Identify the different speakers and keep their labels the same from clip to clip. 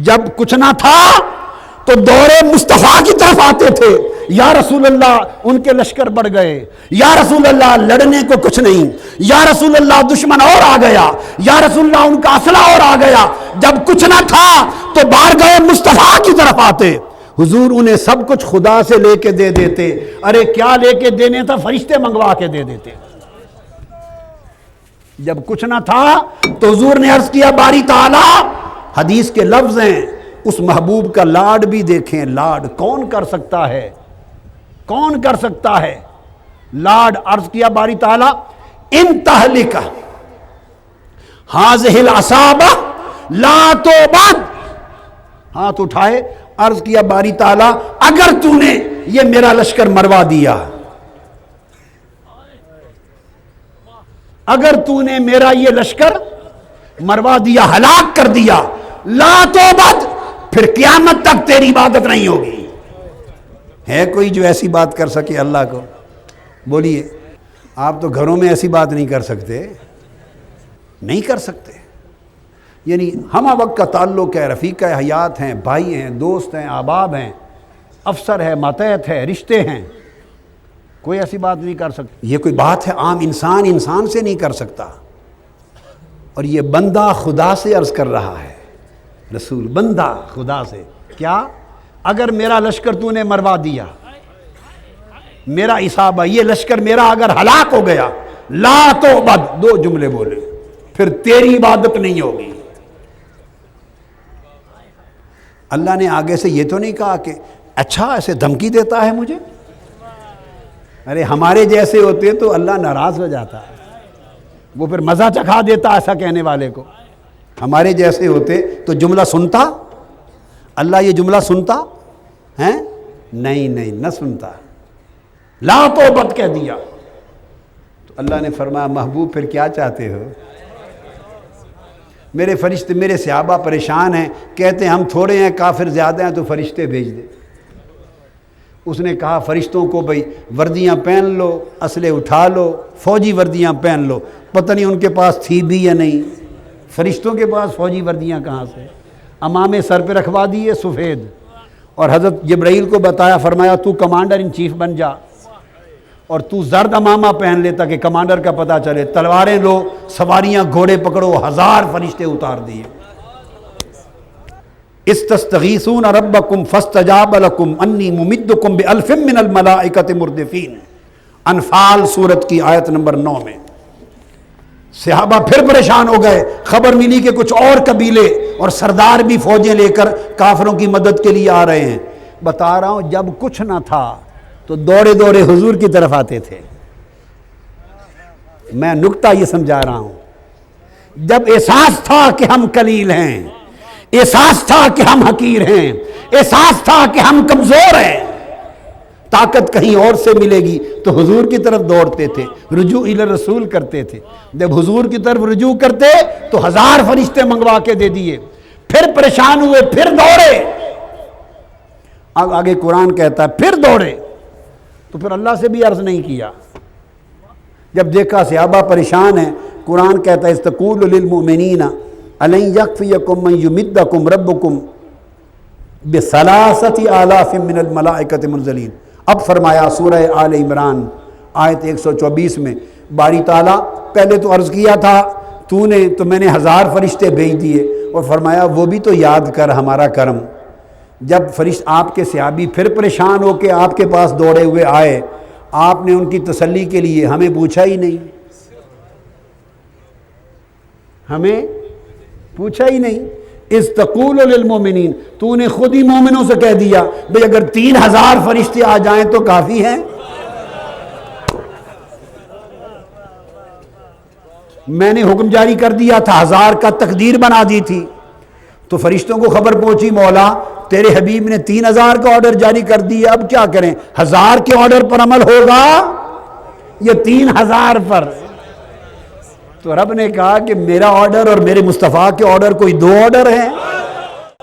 Speaker 1: جب کچھ نہ تھا تو دور مصطفیٰ کی طرف آتے تھے۔ یا رسول اللہ، ان کے لشکر بڑھ گئے۔ یا رسول اللہ، لڑنے کو کچھ نہیں۔ یا رسول اللہ، دشمن اور آ گیا۔ یا رسول اللہ، ان کا اسلحہ اور آ گیا۔ جب کچھ نہ تھا تو باہر گئے مصطفیٰ کی طرف آتے۔ حضور انہیں سب کچھ خدا سے لے کے دے دیتے۔ ارے، کیا لے کے دینے تھا؟ فرشتے منگوا کے دے دیتے۔ جب کچھ نہ تھا تو حضور نے عرض کیا، باری تعالی حدیث کے لفظ ہیں، اس محبوب کا لاڈ بھی دیکھیں، لاڈ کون کر سکتا ہے؟ کون کر سکتا ہے؟ لاڈ عرض کیا باری تعالی؟ ان تہلک حاضح العصابہ، لا تو بد ہاتھ اٹھائے، عرض کیا باری تعالی، اگر تو نے یہ میرا لشکر مروا دیا۔ اگر تو نے میرا یہ لشکر مروا دیا، ہلاک کر دیا لا تو بد پھر قیامت تک تیری عبادت نہیں ہوگی۔ ہے کوئی جو ایسی بات کر سکے اللہ کو؟ بولیے، آپ تو گھروں میں ایسی بات نہیں کر سکتے۔ نہیں کر سکتے۔ یعنی ہم وقت کا تعلق ہے رفیقہ حیات ہیں، بھائی ہیں، دوست ہیں، احباب ہیں، افسر ہے ماتحت ہے رشتے ہیں۔ کوئی ایسی بات نہیں کر سکتا یہ کوئی بات ہے عام انسان انسان سے نہیں کر سکتا۔ اور یہ بندہ خدا سے عرض کر رہا ہے۔ رسول، بندہ، خدا سے۔ کیا؟ اگر میرا لشکر تو نے مروا دیا۔ میرا حساب یہ لشکر میرا اگر ہلاک ہو گیا۔ لا تو بد دو جملے بولے۔ پھر تیری عبادت نہیں ہوگی۔ اللہ نے آگے سے یہ تو نہیں کہا کہ اچھا ایسے دھمکی دیتا ہے مجھے۔ ارے، ہمارے جیسے ہوتے تو اللہ ناراض ہو جاتا۔ ہے وہ پھر مزہ چکھا دیتا ایسا کہنے والے کو۔ ہمارے جیسے ہوتے تو جملہ سنتا؟ اللہ یہ جملہ سنتا؟ ہے نہیں نہیں، نہ سنتا۔ لا تو بد کہہ دیا۔ تو اللہ نے فرمایا، محبوب پھر کیا چاہتے ہو؟ میرے فرشتے، میرے صحابہ پریشان ہیں، کہتے ہیں، ہم تھوڑے ہیں، کافر زیادہ ہیں، تو فرشتے بھیج دے۔ اس نے کہا، فرشتوں کو بھائی وردیاں پہن لو، اسلحے اٹھا لو، فوجی وردیاں پہن لو۔ پتہ نہیں ان کے پاس تھی بھی یا نہیں۔ فرشتوں کے پاس فوجی وردیاں کہاں سے؟ امام سر پہ رکھوا دیے سفید۔ اور حضرت جبرائیل کو بتایا، فرمایا، تو کمانڈر ان چیف بن جا۔ اور تو زرد امامہ پہن لیتا کہ کمانڈر کا پتہ چلے۔ تلواریں لو، سواریاں گھوڑے پکڑو، ہزار فرشتے اتار دیے۔ استستغیثون ربکم فاستجاب لکم انی ممدکم بالف من الملائکت مردفین۔ انفال سورت کی آیت نمبر نو میں۔ صحابہ پھر پریشان ہو گئے، خبر ملی کہ کچھ اور قبیلے اور سردار بھی فوجیں لے کر کافروں کی مدد کے لیے آ رہے ہیں۔ بتا رہا ہوں، جب کچھ نہ تھا تو دوڑے دوڑے حضور کی طرف آتے تھے۔ میں نکتہ یہ سمجھا رہا ہوں، جب احساس تھا کہ ہم کلیل ہیں، احساس تھا کہ ہم حقیر ہیں، احساس تھا کہ ہم کمزور ہیں۔ طاقت کہیں اور سے ملے گی تو حضور کی طرف دوڑتے تھے، رجوع رسول کرتے تھے۔ جب حضور کی طرف رجوع کرتے تو ہزار فرشتے منگوا کے دے دیے۔ پھر پریشان ہوئے، پھر دوڑے۔ آگے قرآن کہتا ہے، پھر دوڑے۔ تو پھر اللہ سے بھی عرض نہیں کیا۔ جب دیکھا صحابہ پریشان ہیں، قرآن کہتا ہے، استقول للمؤمنین علی یکفیکم من یمدکم ربکم بسلاست آلاف من الملائکت منزلین۔ اب فرمایا سورہ آل عمران، آیت 124 میں، باری تعالیٰ، پہلے تو عرض کیا تھا، تو نے تو میں نے ہزار فرشتے بھیج دیے، اور فرمایا وہ بھی تو یاد کر ہمارا کرم۔ جب فرشت آپ کے صحابی پھر پریشان ہو کے آپ کے پاس دوڑے ہوئے آئے، آپ نے ان کی تسلی کے لیے ہمیں پوچھا ہی نہیں۔ ہمیں پوچھا ہی نہیں۔ استقول للمومنین تو نے خود ہی مومنوں سے کہہ دیا، بھئی اگر تین ہزار فرشتے آ جائیں تو کافی ہیں۔ میں نے حکم جاری کر دیا، تھا ہزار کا تقدیر بنا دی تھی۔ تو فرشتوں کو خبر پہنچی، مولا، تیرے حبیب نے تین ہزار کا آرڈر جاری کر دیا، اب کیا کریں؟ ہزار کے آرڈر پر عمل ہوگا؟ یہ تین ہزار پر۔ تو رب نے کہا کہ میرا آرڈر اور میرے مصطفیٰ کے آرڈر کوئی دو آرڈر ہیں؟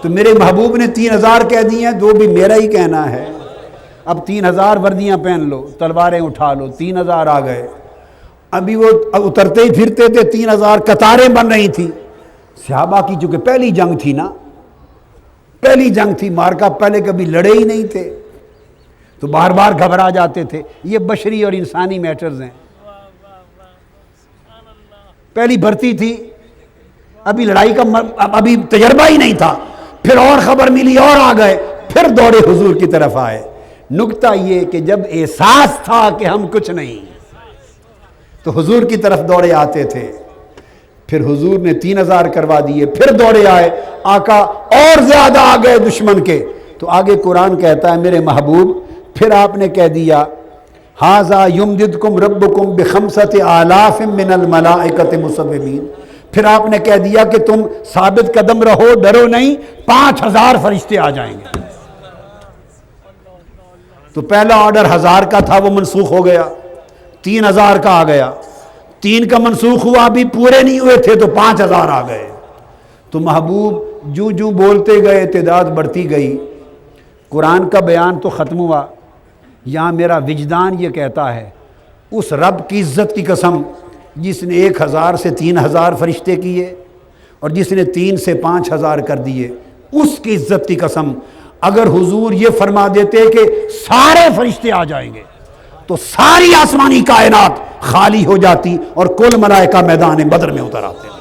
Speaker 1: تو میرے محبوب نے تین ہزار کہہ دی ہیں، دو بھی میرا ہی کہنا ہے۔ اب تین ہزار وردیاں پہن لو، تلواریں اٹھا لو، تین ہزار آ گئے۔ ابھی وہ اترتے ہی پھرتے تھے، تین ہزار قطاریں بن رہی تھیں۔ صحابہ کی چونکہ پہلی جنگ تھی نا، پہلی جنگ تھی، مارکا پہلے کبھی لڑے ہی نہیں تھے۔ تو بار بار گھبرا جاتے تھے۔ یہ بشری اور انسانی میٹرز ہیں۔ پہلی بھرتی تھی، ابھی لڑائی کا ابھی تجربہ ہی نہیں تھا۔ پھر اور خبر ملی، اور آ گئے، پھر دوڑے حضور کی طرف آئے۔ نکتہ یہ کہ جب احساس تھا کہ ہم کچھ نہیں، تو حضور کی طرف دوڑے آتے تھے۔ پھر حضور نے تین ہزار کروا دیے، پھر دوڑے آئے۔ آقا اور زیادہ آ گئے دشمن کے۔ تو آگے قرآن کہتا ہے، میرے محبوب، پھر آپ نے کہہ دیا ہاضا یم دد کم رب کم بخمست آلاف من الملائکت مصومین پھر آپ نے کہہ دیا کہ تم ثابت قدم رہو ڈرو نہیں پانچ ہزار فرشتے آ جائیں گے تو پہلا آرڈر ہزار کا تھا وہ منسوخ ہو گیا تین ہزار کا آ گیا تین کا منسوخ ہوا ابھی پورے نہیں ہوئے تھے تو پانچ ہزار آ گئے تو محبوب جو جو بولتے گئے تعداد بڑھتی گئی قرآن کا بیان تو ختم ہوا یہاں میرا وجدان یہ کہتا ہے، اس رب کی عزت کی قسم، جس نے ایک ہزار سے تین ہزار فرشتے کیے اور جس نے تین سے پانچ ہزار کر دیے، اس کی عزت کی قسم۔ اگر حضور یہ فرما دیتے کہ سارے فرشتے آ جائیں گے، تو ساری آسمانی کائنات خالی ہو جاتی اور کل ملائکہ میدان بدر میں اتر آتے۔